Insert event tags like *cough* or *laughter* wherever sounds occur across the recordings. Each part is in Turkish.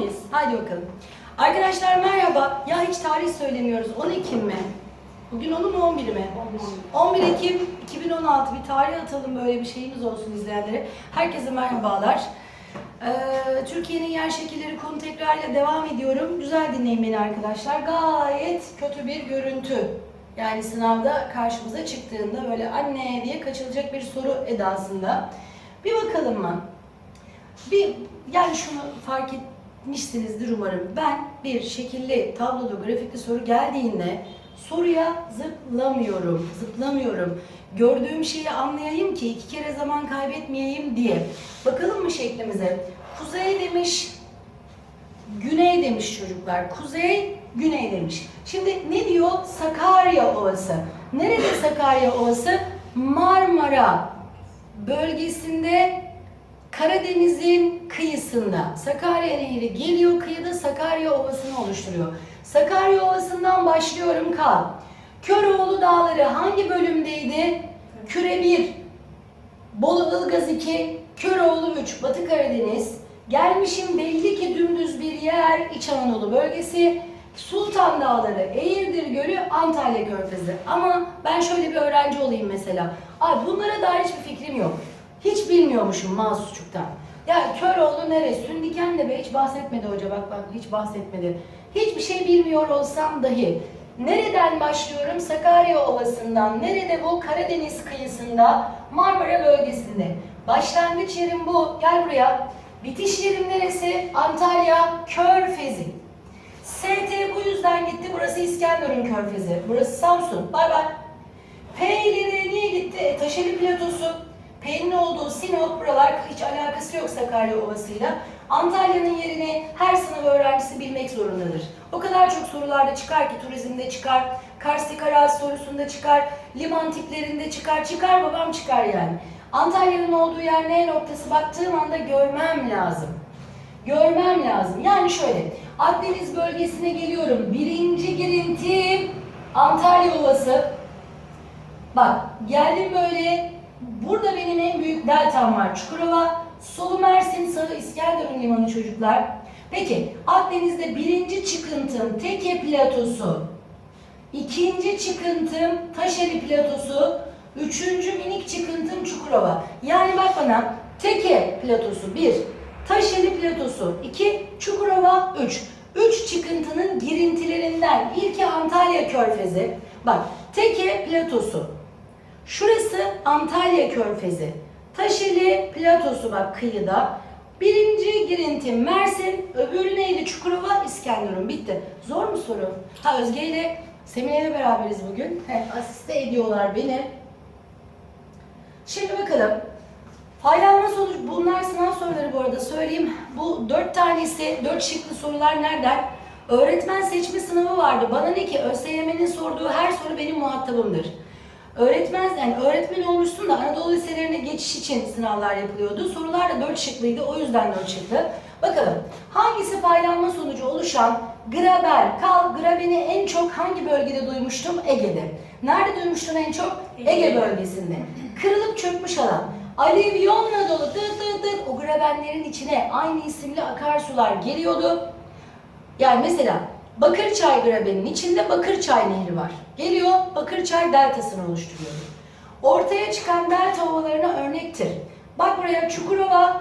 mıyız? Haydi bakalım. Arkadaşlar merhaba. Ya hiç tarih söylemiyoruz. 10 Ekim mi? Bugün onu mu 11 mi? 11 Ekim 2016 bir tarih atalım böyle bir şeyimiz olsun izleyenlere. Herkese merhabalar. Ee, Türkiye'nin yer şekilleri konu tekrarıyla devam ediyorum. Güzel dinleyin beni arkadaşlar. Gayet kötü bir görüntü. Yani sınavda karşımıza çıktığında böyle anne diye kaçılacak bir soru edasında. Bir bakalım mı? Bir yani şunu fark etmişsinizdir umarım. Ben bir şekilli, tablolu, grafikli soru geldiğinde soruya zıplamıyorum, zıplamıyorum. Gördüğüm şeyi anlayayım ki iki kere zaman kaybetmeyeyim diye. Bakalım mı şeklimize? Kuzey demiş, güney demiş çocuklar. Kuzey, güney demiş. Şimdi ne diyor? Sakarya Ovası. Nerede Sakarya Ovası? Marmara bölgesinde Karadeniz'in kıyısında Sakarya Nehri geliyor kıyıda Sakarya Ovası'nı oluşturuyor. Sakarya Ovası'ndan başlıyorum kal. Köroğlu Dağları hangi bölümdeydi? Küre 1, Bolu Ilgaz 2, Köroğlu 3, Batı Karadeniz. Gelmişim belli ki dümdüz bir yer, İç Anadolu bölgesi. Sultan Dağları, Eğirdir Gölü, Antalya Körfezi. Ama ben şöyle bir öğrenci olayım mesela. Ay bunlara dair hiçbir fikrim yok. Hiç bilmiyormuşum Mahsusçuk'tan. Ya Köroğlu neresi? Sündiken de be hiç bahsetmedi hoca bak bak hiç bahsetmedi. Hiçbir şey bilmiyor olsam dahi. Nereden başlıyorum? Sakarya Ovası'ndan. Nerede bu? Karadeniz kıyısında, Marmara bölgesinde. Başlangıç yerim bu. Gel buraya. Bitiş yerim neresi? Antalya Körfezi. ST bu yüzden gitti. Burası İskenderun Körfezi. Burası Samsun. Bay bay. P ileri niye gitti? E, Taşeli Platosu. P'nin olduğu Sinop buralar hiç alakası yok Sakarya Ovası'yla. Antalya'nın yerini her sınav öğrencisi bilmek zorundadır. O kadar çok sorularda çıkar ki turizmde çıkar, karstik arazi sorusunda çıkar, liman tiplerinde çıkar, çıkar babam çıkar yani. Antalya'nın olduğu yer ne noktası baktığım anda görmem lazım. Görmem lazım. Yani şöyle, Akdeniz bölgesine geliyorum. Birinci girintim Antalya Ovası. Bak geldim böyle. Burada benim en büyük deltam var. Çukurova, solu Mersin, sağı İskenderun limanı çocuklar. Peki Akdeniz'de birinci çıkıntım Teke platosu. ikinci çıkıntım Taşeli platosu. Üçüncü minik çıkıntım Çukurova. Yani bak bana Teke platosu bir, Taşeli platosu iki, Çukurova üç. Üç çıkıntının girintilerinden ilki Antalya Körfezi. Bak Teke platosu. Şurası Antalya Körfezi. Taşeli platosu bak kıyıda. Birinci girinti Mersin, öbürü neydi? Çukurova, İskenderun. Bitti. Zor mu soru? Ha Özge ile Semine ile beraberiz bugün. He, asiste ediyorlar beni. Şimdi bakalım. Faylanma sonuç, bunlar sınav soruları bu arada söyleyeyim. Bu dört tanesi, dört şıklı sorular nereden? Öğretmen seçme sınavı vardı. Bana ne ki ÖSYM'nin sorduğu her soru benim muhatabımdır. Öğretmen, yani öğretmen olmuşsun da Anadolu liselerine geçiş için sınavlar yapılıyordu. Sorular da dört şıklıydı, o yüzden dört şıklı. Bakalım, hangisi faylanma sonucu oluşan graber, kal, grabeni en çok hangi bölgede duymuştum? Ege'de. Nerede duymuştun en çok? Ege bölgesinde. Kırılıp çökmüş alan. Alüvyonla dolu dıt dıt dıt o grabenlerin içine aynı isimli akarsular geliyordu. Yani mesela Bakırçay grabeninin içinde Bakırçay Nehri var. Geliyor Bakırçay deltasını oluşturuyor. Ortaya çıkan delta ovalarına örnektir. Bak buraya Çukurova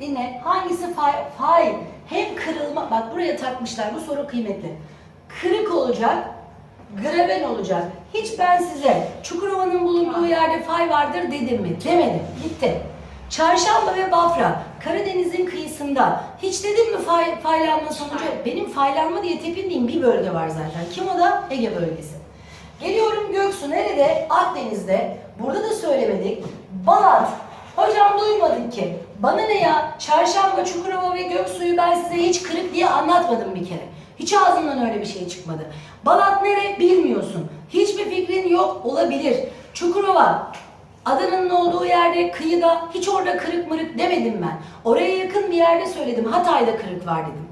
dinle hangisi fay, fay hem kırılma bak buraya takmışlar bu soru kıymetli. Kırık olacak graben olacak. Hiç ben size Çukurova'nın bulunduğu yerde fay vardır dedim mi? Demedim. Gitti. Çarşamba ve Bafra Karadeniz'in kıyısında hiç dedim mi fay, faylanma sonucu? Benim faylanma diye tepindiğim bir bölge var zaten. Kim o da? Ege bölgesi. Geliyorum Göksu nerede? Akdeniz'de. Burada da söylemedik. Balat. Hocam duymadık ki. Bana ne ya? Çarşamba, Çukurova ve Göksu'yu ben size hiç kırık diye anlatmadım bir kere. Hiç ağzımdan öyle bir şey çıkmadı. Balat nere bilmiyorsun. Hiçbir fikrin yok olabilir. Çukurova Adana'nın olduğu yerde kıyıda hiç orada kırık mırık demedim ben. Oraya yakın bir yerde söyledim. Hatay'da kırık var dedim.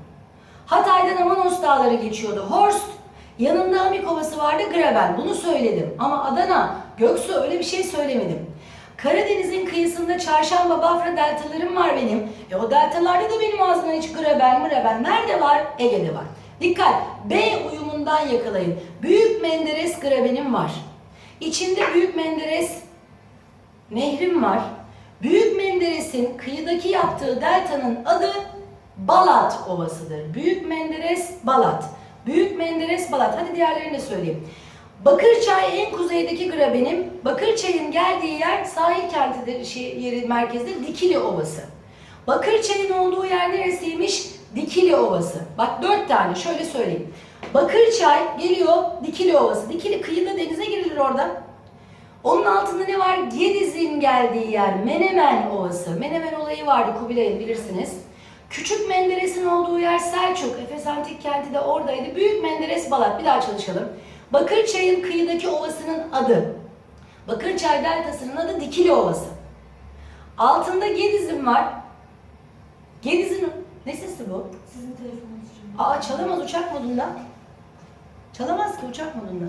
Hatay'dan Amanos Dağları geçiyordu. Horst yanında Amikovası vardı Graben. Bunu söyledim. Ama Adana, Göksu öyle bir şey söylemedim. Karadeniz'in kıyısında çarşamba, Bafra deltalarım var benim. E o deltalarda da benim ağzımdan hiç Graben, Mraben nerede var? Ege'de var. Dikkat! B uyumundan yakalayın. Büyük Menderes Graben'im var. İçinde Büyük Menderes nehrim var. Büyük Menderes'in kıyıdaki yaptığı deltanın adı Balat Ovası'dır. Büyük Menderes Balat. Büyük Menderes Balat. Hadi diğerlerini de söyleyeyim. Bakırçay en kuzeydeki grabenim. Bakırçay'ın geldiği yer sahil kentidir, şey, yeri merkezde Dikili Ovası. Bakırçay'ın olduğu yer neresiymiş? Dikili Ovası. Bak dört tane şöyle söyleyeyim. Bakırçay geliyor Dikili Ovası. Dikili kıyıda denize girilir orada. Onun altında ne var? Gediz'in geldiği yer Menemen Ovası. Menemen olayı vardı Kubilay'ın bilirsiniz. Küçük Menderes'in olduğu yer Selçuk. Efes Antik Kenti de oradaydı. Büyük Menderes Balat. Bir daha çalışalım. Bakırçay'ın kıyıdaki ovasının adı. Bakırçay Deltası'nın adı Dikili Ovası. Altında Gediz'in var. Gediz'in ne sesi bu? Sizin telefonunuz. Aa çalamaz uçak modunda. Çalamaz ki uçak modunda.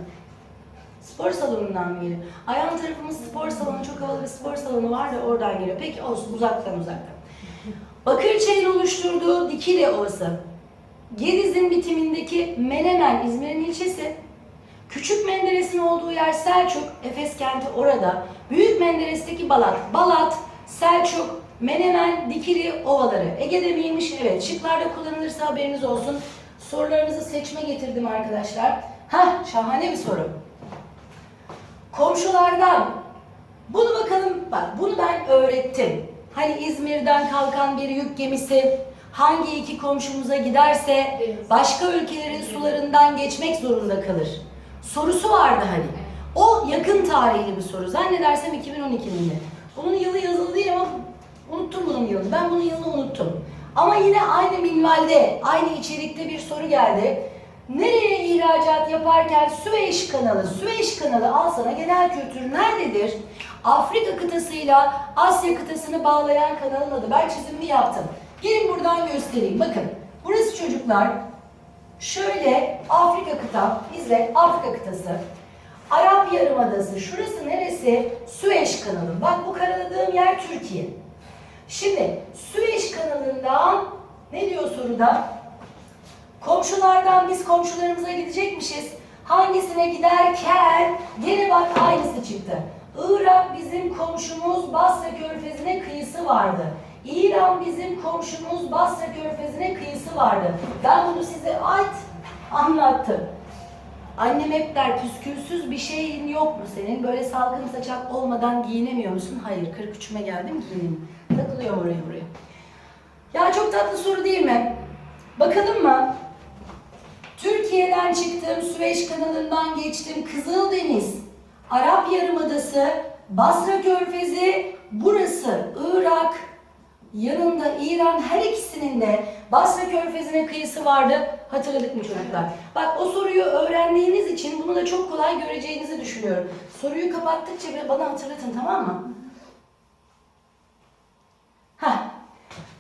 Spor salonundan mı geliyor? Ayağın tarafımız spor salonu, çok havalı bir spor salonu var da oradan geliyor. Peki olsun uzaktan uzaktan. Bakırçay'ın oluşturduğu Dikili Ovası. Gediz'in bitimindeki Menemen, İzmir'in ilçesi. Küçük Menderes'in olduğu yer Selçuk, Efes kenti orada. Büyük Menderes'teki Balat, Balat, Selçuk, Menemen, Dikili ovaları. Ege'de miymiş? Evet. Şıklarda kullanılırsa haberiniz olsun. Sorularınızı seçme getirdim arkadaşlar. Hah, şahane bir soru. Komşulardan bunu bakalım bak bunu ben öğrettim. Hani İzmir'den kalkan bir yük gemisi hangi iki komşumuza giderse başka ülkelerin sularından geçmek zorunda kalır. Sorusu vardı hani. O yakın tarihli bir soru. Zannedersem 2012'nin de. Bunun yılı yazılı değil ama unuttum bunun yılını. Ben bunun yılını unuttum. Ama yine aynı minvalde, aynı içerikte bir soru geldi. Nereye ihracat yaparken Süveyş kanalı, Süveyş kanalı al sana genel kültür nerededir? Afrika kıtasıyla Asya kıtasını bağlayan kanalın adı. Ben çizimini yaptım. Gelin buradan göstereyim. Bakın burası çocuklar şöyle Afrika kıta, izle Afrika kıtası. Arap Yarımadası, şurası neresi? Süveyş kanalı. Bak bu karaladığım yer Türkiye. Şimdi Süveyş kanalından ne diyor soruda? Komşulardan biz komşularımıza gidecekmişiz. Hangisine giderken gene bak aynısı çıktı. Irak bizim komşumuz Basra Körfezi'ne kıyısı vardı. İran bizim komşumuz Basra Körfezi'ne kıyısı vardı. Ben bunu size ait anlattım. Annem hep der püskülsüz bir şeyin yok mu senin? Böyle salkım saçak olmadan giyinemiyor musun? Hayır 43'üme geldim giyinim. Takılıyorum oraya buraya. Ya çok tatlı soru değil mi? Bakalım mı? Türkiye'den çıktım, Süveyş kanalından geçtim, Kızıldeniz, Arap Yarımadası, Basra Körfezi, burası Irak, yanında İran her ikisinin de Basra Körfezi'ne kıyısı vardı. Hatırladık mı çocuklar? Bak o soruyu öğrendiğiniz için bunu da çok kolay göreceğinizi düşünüyorum. Soruyu kapattıkça bana hatırlatın tamam mı? Heh.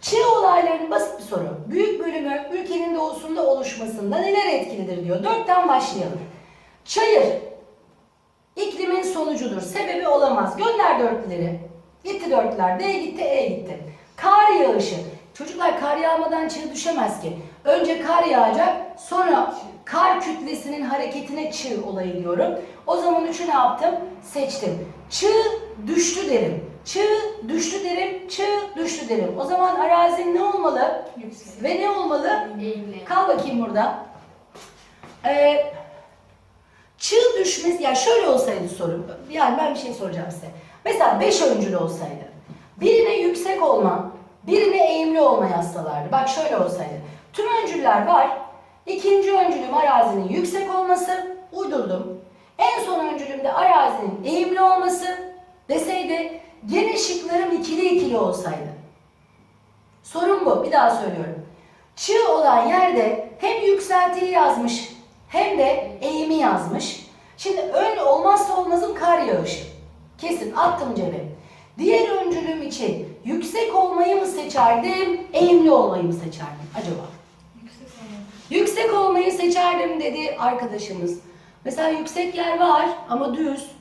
Çığ olaylarının basit bir soru. Büyük bölümü ülkenin doğusunda oluşmasında neler etkilidir diyor. Dörtten başlayalım. Çayır. iklimin sonucudur. Sebebi olamaz. Gönder dörtleri. Gitti dörtler. D gitti, E gitti. Kar yağışı. Çocuklar kar yağmadan çığ düşemez ki. Önce kar yağacak, sonra kar kütlesinin hareketine çığ olayı diyorum. O zaman üçü ne yaptım? Seçtim. Çığ düştü derim. Çığ düştü derim, çığ düştü derim. O zaman arazin ne olmalı? Yüksek. Ve ne olmalı? Eğimli. Kal bakayım burada. Ee, çığ düşmesi, ya şöyle olsaydı soru, yani ben bir şey soracağım size. Mesela beş öncül olsaydı, birine yüksek olma, birine eğimli olma yazsalardı. Bak şöyle olsaydı. Tüm öncüller var. İkinci öncülüm arazinin yüksek olması, uydurdum. En son öncülümde arazinin eğimli olması deseydi, gene şıklarım ikili ikili olsaydı. Sorun bu. Bir daha söylüyorum. Çığ olan yerde hem yükseltili yazmış hem de eğimi yazmış. Şimdi ön olmazsa olmazım kar yağışı. Kesin attım cebe. Diğer öncülüm için yüksek olmayı mı seçerdim, eğimli olmayı mı seçerdim acaba? Yüksek olmayı seçerdim dedi arkadaşımız. Mesela yüksek yer var ama düz.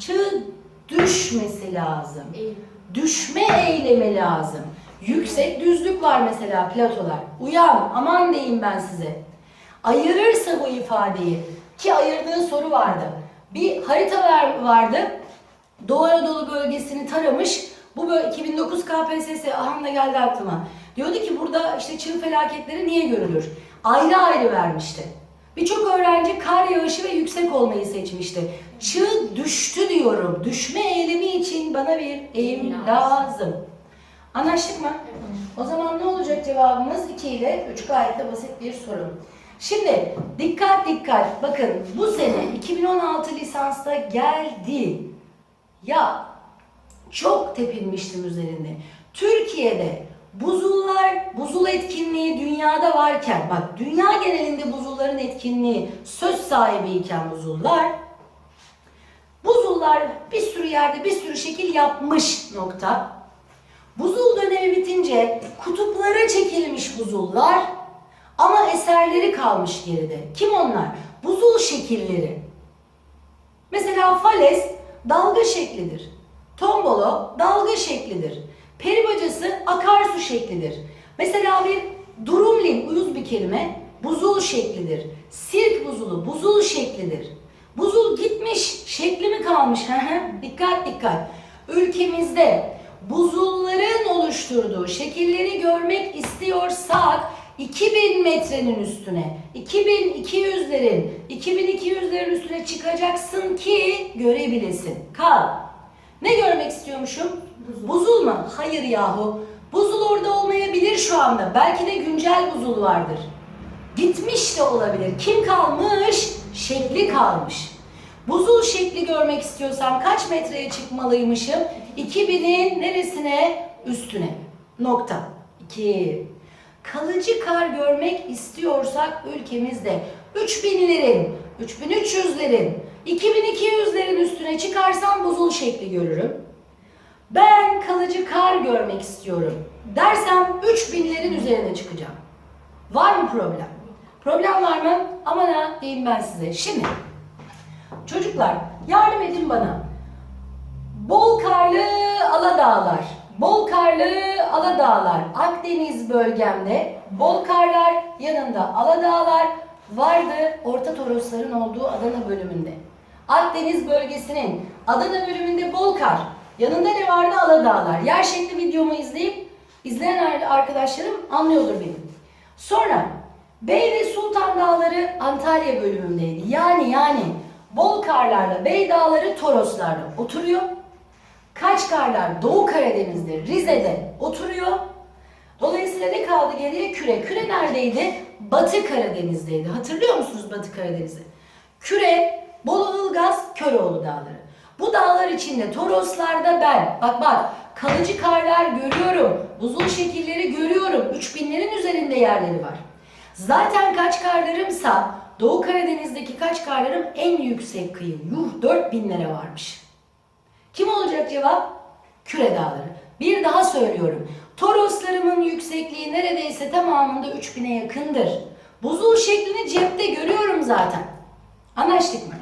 Çığ düşmesi lazım Eğim. düşme eylemi lazım. Yüksek düzlük var mesela platolar. Uyan aman diyeyim ben size. Ayırırsa bu ifadeyi ki ayırdığı soru vardı. Bir harita ver- vardı. Doğu Anadolu bölgesini taramış. Bu böyle 2009 KPSS aham da geldi aklıma. Diyordu ki burada işte çığ felaketleri niye görülür? Ayrı ayrı vermişti. Birçok öğrenci kar yağışı ve yüksek olmayı seçmişti. Çığ düştü diyorum. Düşme eğilimi için bana bir eğim lazım. Anlaştık mı? O zaman ne olacak cevabımız 2 ile 3 gayet de basit bir soru. Şimdi dikkat dikkat bakın bu sene 2016 lisansta geldi. Ya çok tepinmiştim üzerinde. Türkiye'de buzullar, buzul etkinliği dünyada varken, bak dünya genelinde buzulların etkinliği söz sahibiyken buzullar, buzullar bir sürü yerde bir sürü şekil yapmış nokta. Buzul dönemi bitince kutuplara çekilmiş buzullar ama eserleri kalmış geride. Kim onlar? Buzul şekilleri. Mesela falez dalga şeklidir. Tombolo dalga şeklidir. Peribacası akarsu şeklidir. Mesela bir durumlin uyuz bir kelime buzul şeklidir. Sirk buzulu buzul şeklidir. Buzul gitmiş şekli mi kalmış? Dikkat dikkat. Ülkemizde buzulların oluşturduğu şekilleri görmek istiyorsak 2000 metrenin üstüne, 2200'lerin, 2200'lerin üstüne çıkacaksın ki görebilesin. Kal. Ne görmek istiyormuşum? Buzul mu? Hayır yahu. Buzul orada olmayabilir şu anda. Belki de güncel buzul vardır. Gitmiş de olabilir. Kim kalmış? Şekli kalmış. Buzul şekli görmek istiyorsam kaç metreye çıkmalıymışım? 2000'in neresine? Üstüne. Nokta. 2. Kalıcı kar görmek istiyorsak ülkemizde 3000'lerin, 3300'lerin, 2200'lerin üstüne çıkarsam buzul şekli görürüm. Ben kalıcı kar görmek istiyorum dersem 3000'lerin üzerine çıkacağım. Var mı problem? Problem var mı? Aman ha diyeyim ben size. Şimdi çocuklar yardım edin bana. Bol karlı Aladağlar. Bol karlı Aladağlar. Akdeniz bölgemde bol karlar yanında Aladağlar vardı. Orta Torosların olduğu Adana bölümünde. Akdeniz bölgesinin Adana bölümünde bol kar. Yanında ne vardı? Aladağlar. Yer şekli videomu izleyip izleyen arkadaşlarım anlıyordur benim. Sonra Bey ve Sultan Dağları Antalya bölümündeydi. Yani yani bol karlarla Bey Dağları Toroslarda oturuyor. Kaçkarlar Doğu Karadeniz'de, Rize'de oturuyor. Dolayısıyla ne kaldı geriye? Küre. Küre neredeydi? Batı Karadeniz'deydi. Hatırlıyor musunuz Batı Karadeniz'i? Küre, Bolu Ilgaz, Köroğlu Dağları. Bu dağlar içinde Toroslarda ben, bak bak kalıcı karlar görüyorum, buzul şekilleri görüyorum, 3000'lerin üzerinde yerleri var. Zaten Kaçkarlarımsa Doğu Karadeniz'deki Kaçkarlarım en yüksek kıyı. Yuh 4000'lere varmış. Kim olacak cevap? Küre Dağları. Bir daha söylüyorum. Toroslarımın yüksekliği neredeyse tamamında 3000'e yakındır. Buzul şeklini cepte görüyorum zaten. Anlaştık mı?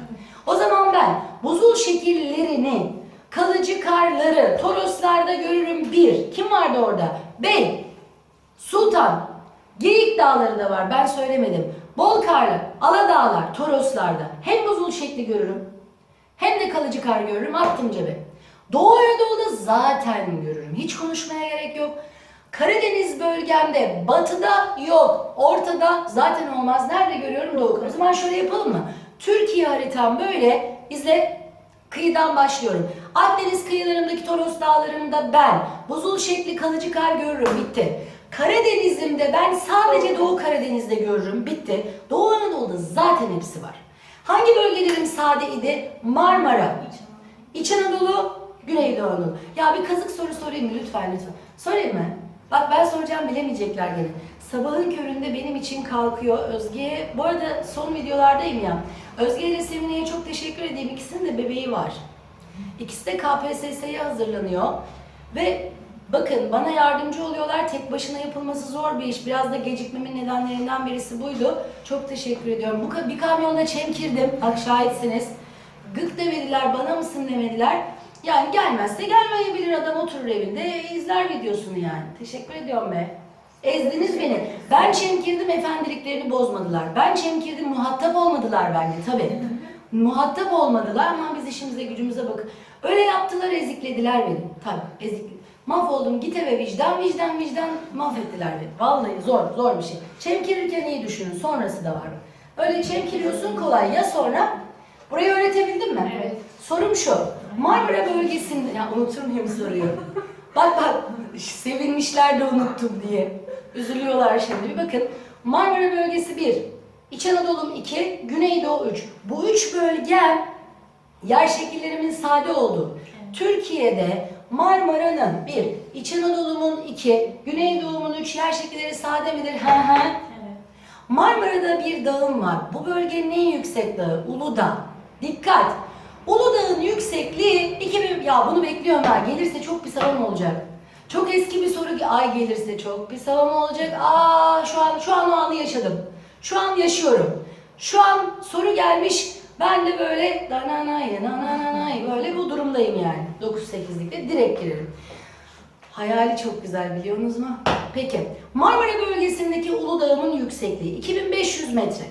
O zaman ben buzul şekillerini, kalıcı karları Toroslarda görürüm bir. Kim vardı orada? Bey, Sultan, Geyik Dağları da var ben söylemedim. Bol karlı, Aladağlar, Toroslarda hem buzul şekli görürüm hem de kalıcı kar görürüm attım cebe. Doğu Anadolu'da zaten görürüm. Hiç konuşmaya gerek yok. Karadeniz bölgemde batıda yok. Ortada zaten olmaz. Nerede görüyorum? Doğu. O zaman şöyle yapalım mı? Türkiye haritam böyle. İzle. Kıyıdan başlıyorum. Akdeniz kıyılarındaki Toros dağlarında ben buzul şekli kalıcı kar görürüm. Bitti. Karadeniz'imde ben sadece Doğu Karadeniz'de görürüm. Bitti. Doğu Anadolu'da zaten hepsi var. Hangi bölgelerim sade idi? Marmara, İç Anadolu, Güneydoğu Anadolu. Ya bir kazık soru sorayım mı lütfen lütfen. Sorayım mı? Bak ben soracağım bilemeyecekler gene. Sabahın köründe benim için kalkıyor Özge'ye. Bu arada son videolardayım ya. Özge ile Semine'ye çok teşekkür edeyim. İkisinin de bebeği var. İkisi de KPSS'ye hazırlanıyor. Ve bakın bana yardımcı oluyorlar. Tek başına yapılması zor bir iş. Biraz da gecikmemin nedenlerinden birisi buydu. Çok teşekkür ediyorum. Bu bir kamyonla çemkirdim. Bak şahitsiniz. Gık demediler, bana mısın demediler. Yani gelmezse gelmeyebilir adam oturur evinde izler videosunu yani. Teşekkür ediyorum be. Ezdiniz beni. Ben çemkirdim efendiliklerini bozmadılar. Ben çemkirdim muhatap olmadılar bende tabii. muhatap olmadılar ama biz işimize gücümüze bakın. Öyle yaptılar eziklediler beni. Tabii ezik. Mahvoldum git eve vicdan vicdan vicdan mahvettiler beni. Vallahi zor zor bir şey. Çemkirirken iyi düşünün sonrası da var. Öyle çemkiriyorsun kolay ya sonra burayı öğretebildin mi? Evet. Sorum şu. Marmara bölgesinde ya unutur muyum soruyu? bak bak sevinmişler de unuttum diye. Üzülüyorlar şimdi. Bir bakın. Marmara bölgesi 1, İç Anadolu 2, Güneydoğu 3. Bu üç bölge yer şekillerimin sade olduğu. Türkiye'de Marmara'nın 1, İç Anadolu'nun 2, Güneydoğu'nun 3 yer şekilleri sade midir? He he. Evet. Marmara'da bir dağım var. Bu bölgenin en yüksek dağı Uludağ. Dikkat! Uludağ'ın yüksekliği 2000... Ya bunu bekliyorum ben. Gelirse çok bir salon olacak. Çok eski bir soru. Ay gelirse çok bir salon olacak. Aa şu an şu an o anı yaşadım. Şu an yaşıyorum. Şu an soru gelmiş. Ben de böyle dananay nananay böyle bu durumdayım yani. 9-8'likte direkt girerim. Hayali çok güzel biliyorsunuz mu? Peki. Marmara bölgesindeki Uludağ'ın yüksekliği 2500 metre.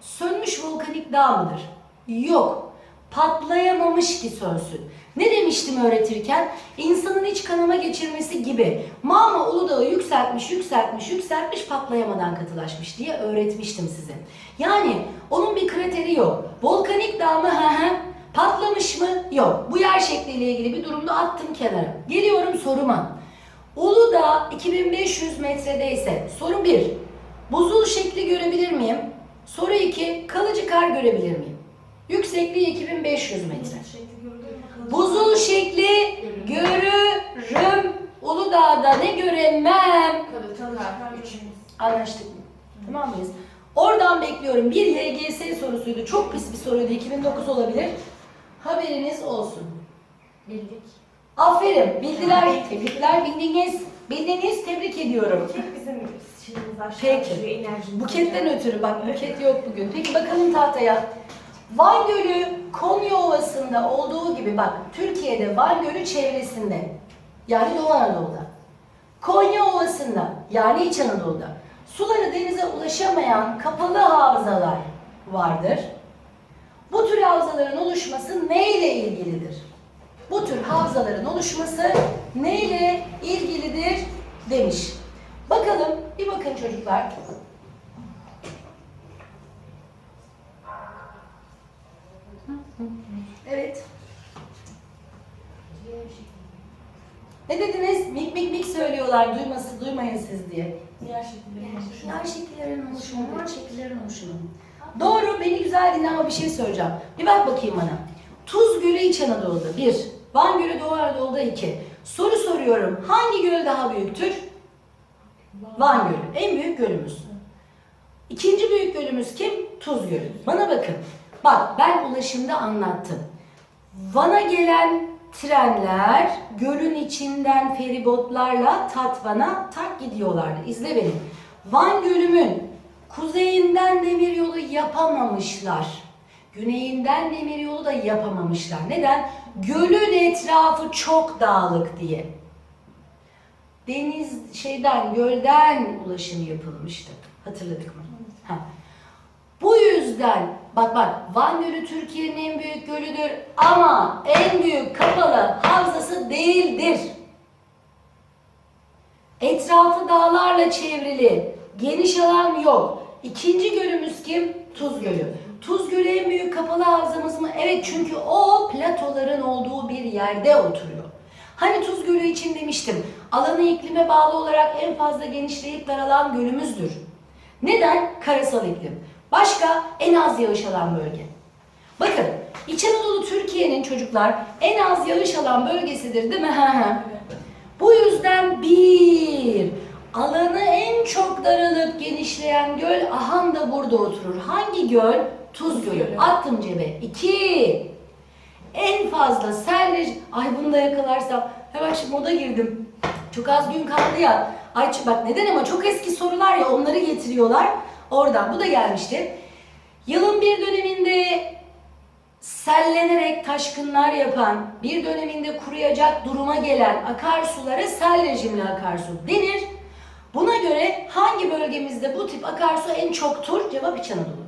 Sönmüş volkanik dağ mıdır? Yok. Patlayamamış ki sönsün. Ne demiştim öğretirken? İnsanın iç kanama geçirmesi gibi. Mama Uludağ'ı yükseltmiş, yükseltmiş, yükseltmiş, patlayamadan katılaşmış diye öğretmiştim size. Yani onun bir krateri yok. Volkanik dağ mı? Patlamış mı? Yok. Bu yer şekliyle ilgili bir durumda attım kenara. Geliyorum soruma. Uludağ 2500 metredeyse soru 1. Buzul şekli görebilir miyim? Soru 2. Kalıcı kar görebilir miyim? Yüksekliği 2500 metre. Buzul şekli görürüm. Uludağ'da ne göremem? Anlaştık mı? Tamam mıyız? Oradan bekliyorum. Bir YGS sorusuydu. Çok pis bir soruydu. 2009 olabilir. Haberiniz olsun. Bildik. Aferin. Bildiler. Tebrikler. Bildiniz. Bildiniz. Tebrik ediyorum. Buket bizim şeyimiz aşağı Peki. düşüyor, enerjimiz Buketten ötürü bak buket yok bugün. Peki bakalım tahtaya. Van Gölü Konya Ovası'nda olduğu gibi bak Türkiye'de Van Gölü çevresinde yani Doğu Anadolu'da. Konya Ovası'nda yani İç Anadolu'da suları denize ulaşamayan kapalı havzalar vardır. Bu tür havzaların oluşması neyle ilgilidir? Bu tür havzaların oluşması neyle ilgilidir demiş. Bakalım, bir bakın çocuklar. Evet. Ne dediniz? Mik mik mik söylüyorlar duyması duymayın siz diye. Yer şekilleri oluşuyor. Yer şekillerinin oluşumu, yer şekillerin oluşumu. Doğru, beni güzel dinle ama bir şey söyleyeceğim. Bir bak bakayım bana. Tuz Gölü İç Anadolu'da bir, Van Gölü Doğu Anadolu'da iki. Soru soruyorum. Hangi göl daha büyüktür? Van Gölü. En büyük gölümüz. İkinci büyük gölümüz kim? Tuz Gölü. Bana bakın. Bak ben ulaşımda anlattım. Van'a gelen trenler gölün içinden feribotlarla Tatvan'a tak gidiyorlardı. İzle beni. Van Gölü'nün kuzeyinden demiryolu yapamamışlar. Güneyinden demiryolu da yapamamışlar. Neden? Gölün etrafı çok dağlık diye deniz şeyden, gölden ulaşım yapılmıştı. Hatırladık mı? Yüzden bak bak Van Gölü Türkiye'nin en büyük gölüdür ama en büyük kapalı havzası değildir. Etrafı dağlarla çevrili, geniş alan yok. İkinci gölümüz kim? Tuz Gölü. Tuz Gölü en büyük kapalı havzamız mı? Evet çünkü o platoların olduğu bir yerde oturuyor. Hani Tuz Gölü için demiştim. Alanı iklime bağlı olarak en fazla genişleyip daralan gölümüzdür. Neden? Karasal iklim. Başka en az yağış alan bölge. Bakın İç Anadolu Türkiye'nin çocuklar en az yağış alan bölgesidir değil mi? Bu yüzden bir, alanı en çok daralıp genişleyen göl ahan da burada oturur. Hangi göl? Tuz Gölü. Attım cebe. İki, en fazla selle... Ay bunu da yakalarsam hemen şimdi moda girdim. Çok az gün kaldı ya. Ay bak neden ama çok eski sorular ya onları getiriyorlar. Oradan bu da gelmişti. Yılın bir döneminde sellenerek taşkınlar yapan, bir döneminde kuruyacak duruma gelen akarsulara sel rejimli akarsu denir. Buna göre hangi bölgemizde bu tip akarsu en çoktur? Cevap İç Anadolu.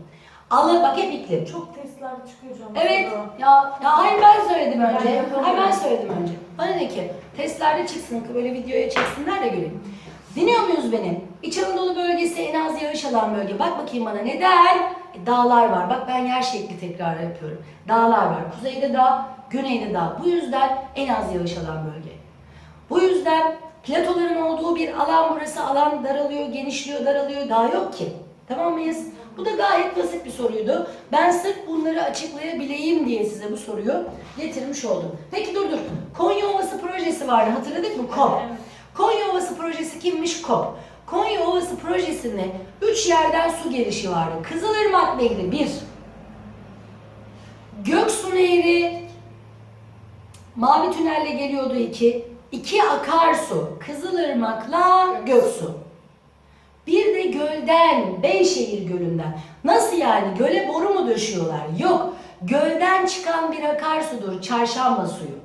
Alı bak hep iklim. Çok testlerde çıkıyor hocam. Evet. Ya, ya hayır ben söyledim önce. ben söyledim önce. Bana ne ki? Testlerde çıksın, böyle videoya çeksinler de göreyim. Dinliyor muyuz beni? İç Anadolu bölgesi en az yağış alan bölge. Bak bakayım bana neden? E, dağlar var. Bak ben yer şekli tekrar yapıyorum. Dağlar var. Kuzeyde dağ, güneyde dağ. Bu yüzden en az yağış alan bölge. Bu yüzden platoların olduğu bir alan burası. Alan daralıyor, genişliyor, daralıyor. Dağ yok ki. Tamam mıyız? Bu da gayet basit bir soruydu. Ben sırf bunları açıklayabileyim diye size bu soruyu getirmiş oldum. Peki dur dur. Konya Ovası projesi vardı. Hatırladık mı? KOP. Evet. Konya Ovası projesi kimmiş? KOP. Konya Ovası projesinde üç yerden su gelişi vardı. Kızılırmak Nehri bir. Göksu Nehri Mavi Tünel'le geliyordu iki. İki akarsu. Kızılırmak'la Göksu. Bir de gölden, Beyşehir Gölü'nden. Nasıl yani? Göle boru mu döşüyorlar? Yok. Gölden çıkan bir akarsudur çarşamba suyu.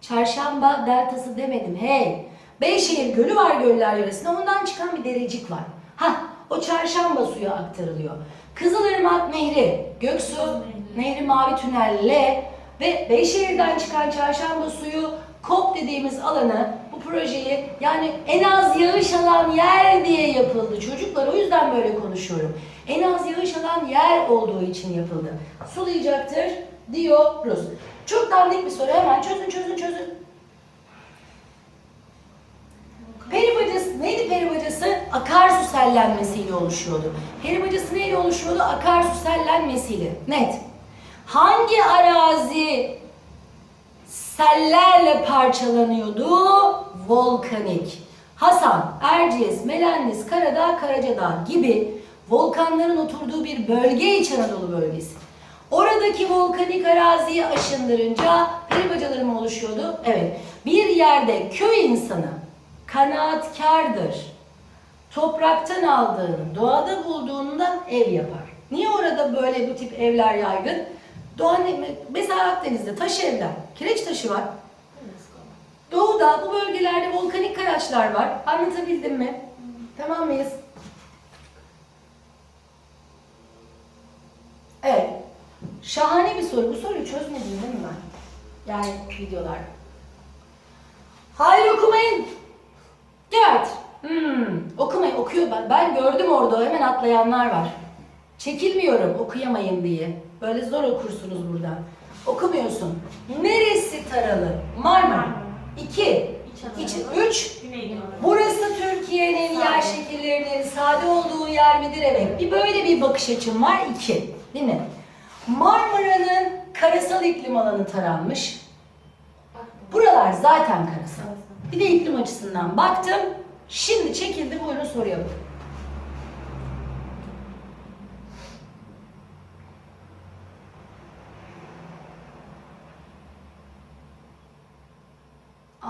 Çarşamba deltası demedim. Hey. Beyşehir Gölü var göller yöresinde. Ondan çıkan bir derecik var. Ha, o çarşamba suyu aktarılıyor. Kızılırmak Nehri, Göksu Nehri Mavi Tünel'le ve Beyşehir'den çıkan çarşamba suyu KOP dediğimiz alanı bu projeyi yani en az yağış alan yer diye yapıldı. Çocuklar o yüzden böyle konuşuyorum. En az yağış alan yer olduğu için yapıldı. Sulayacaktır diyoruz. Çok dandik bir soru hemen çözün çözün çözün. Peri bacası neydi peri bacası? Akarsu sellenmesiyle oluşuyordu. Peri bacası neyle oluşuyordu? Akarsu sellenmesiyle. Net. Hangi arazi sellerle parçalanıyordu? Volkanik. Hasan, Erciyes, Melendis, Karadağ, Karacadağ gibi volkanların oturduğu bir bölge İç Anadolu bölgesi. Oradaki volkanik araziyi aşındırınca peri bacaları mı oluşuyordu? Evet. Bir yerde köy insanı kanaatkardır. Topraktan aldığını, doğada bulduğundan ev yapar. Niye orada böyle bu tip evler yaygın? Doğa ne- mesela Akdeniz'de taş evler, kireç taşı var. Doğuda bu bölgelerde volkanik kayaçlar var. Anlatabildim mi? Tamam mıyız? Evet. Şahane bir soru. Bu soruyu çözmedim değil mi ben? Yani videolar. Hayır okumayın. Evet. Hmm, ben. Gördüm orada hemen atlayanlar var. Çekilmiyorum okuyamayın diye. Böyle zor okursunuz buradan. Okumuyorsun. Neresi taralı? Marmara. İki. İç Anadolu. İç, üç. Güneydoğu. Burası Türkiye'nin yer şekillerinin sade olduğu yer midir? Evet. Bir böyle bir bakış açım var. İki. Değil mi? Marmara'nın karasal iklim alanı taranmış. Buralar zaten karasal. Bir de iklim açısından baktım. Şimdi çekildi buyurun soruya bakın.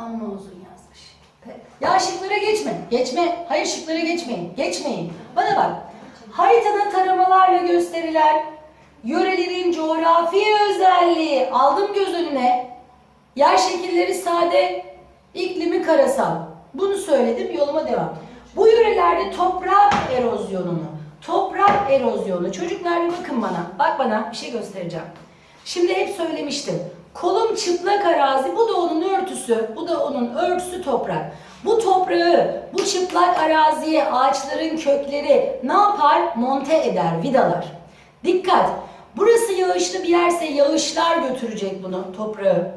Amma uzun yazmış. Ya şıklara geçme. Geçme. Hayır şıklara geçmeyin. Geçmeyin. Bana bak. Haritada taramalarla gösterilen yörelerin coğrafi özelliği aldım göz önüne. Yer şekilleri sade, iklimi karasal. Bunu söyledim, yoluma devam. Bu yörelerde toprak erozyonunu, toprak erozyonu. Çocuklar bir bakın bana. Bak bana bir şey göstereceğim. Şimdi hep söylemiştim. Kolum çıplak arazi, bu da onun örtüsü, bu da onun örtüsü toprak. Bu toprağı, bu çıplak araziye ağaçların kökleri ne yapar? Monte eder, vidalar. Dikkat! Burası yağışlı bir yerse yağışlar götürecek bunu, toprağı.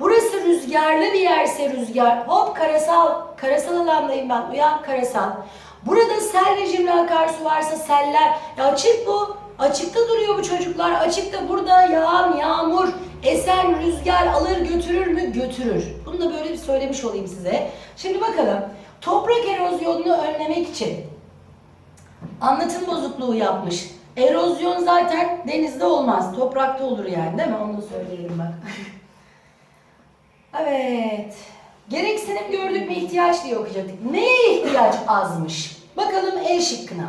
Burası rüzgarlı bir yerse rüzgar. Hop karasal, karasal alandayım ben. Uyan karasal. Burada sel rejimli akarsu varsa seller. Ya açık bu. Açıkta duruyor bu çocuklar. Açıkta burada yağan yağmur, esen rüzgar alır götürür mü? Götürür. Bunu da böyle bir söylemiş olayım size. Şimdi bakalım. Toprak erozyonunu önlemek için anlatım bozukluğu yapmış. Erozyon zaten denizde olmaz. Toprakta olur yani değil mi? Onu da söyleyelim bak. *laughs* Evet. Gereksinim gördük mü ihtiyaç diye okuyacaktık. Neye ihtiyaç azmış? Bakalım E şıkkına.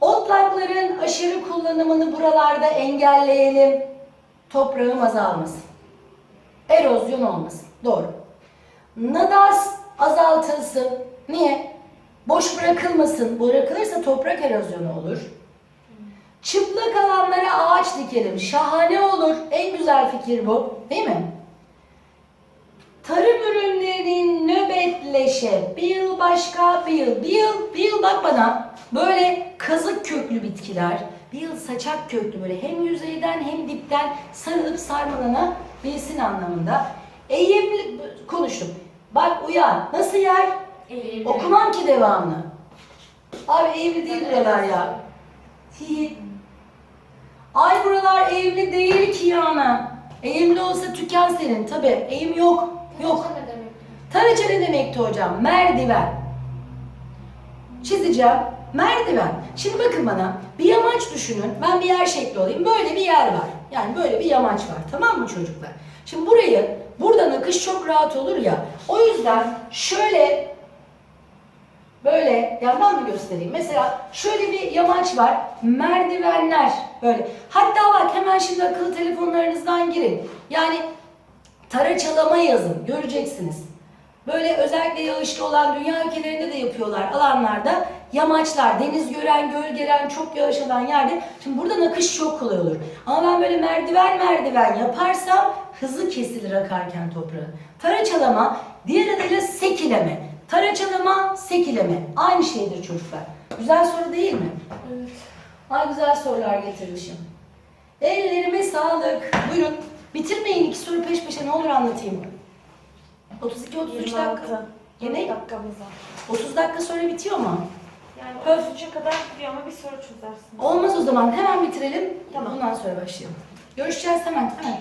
Otlakların aşırı kullanımını buralarda engelleyelim. Toprağım azalmasın. Erozyon olmasın. Doğru. Nadas azaltılsın. Niye? Boş bırakılmasın. Bırakılırsa toprak erozyonu olur. Çıplak alanlara ağaç dikelim. Şahane olur. En güzel fikir bu. Değil mi? Tarım ürünlerinin nöbetleşe bir yıl başka bir yıl bir yıl bir yıl bak bana böyle kazık köklü bitkiler bir saçak köklü böyle hem yüzeyden hem dipten sarılıp sarmalanabilsin anlamında. Eğimli konuştum. Bak uyan nasıl yer? Eğilimli. Okumam ki devamını. Abi evli değil buralar ya. Ay buralar evli değil ki yana. Eğimli olsa tüken senin. Tabi eğim yok. Yok. Taraça ne demekti hocam? Merdiven. Çizeceğim. Merdiven. Şimdi bakın bana. Bir yamaç düşünün. Ben bir yer şekli olayım. Böyle bir yer var. Yani böyle bir yamaç var. Tamam mı çocuklar? Şimdi burayı, buradan akış çok rahat olur ya. O yüzden şöyle Böyle yandan mı göstereyim? Mesela şöyle bir yamaç var. Merdivenler böyle. Hatta bak hemen şimdi akıllı telefonlarınızdan girin. Yani taraçalama yazın. Göreceksiniz. Böyle özellikle yağışlı olan dünya ülkelerinde de yapıyorlar alanlarda. Yamaçlar, deniz gören, göl gelen, çok yağış alan yerde. Şimdi buradan akış çok kolay olur. Ama ben böyle merdiven merdiven yaparsam hızlı kesilir akarken toprağı. Taraçalama, diğer adıyla sekileme. Taraçalama, sekileme. Aynı şeydir çocuklar. Güzel soru değil mi? Evet. Ay güzel sorular getirmişim. Ellerime sağlık. Buyurun. Bitirmeyin iki soru peş peşe ne olur anlatayım. 32-33 dakika. 26. Yine? dakikamız var. 30 dakika sonra bitiyor mu? Yani Pöf. 33'e kadar gidiyor ama bir soru çözersin. Olmaz o zaman hemen bitirelim. Tamam. Ondan sonra başlayalım. Görüşeceğiz hemen. Hemen.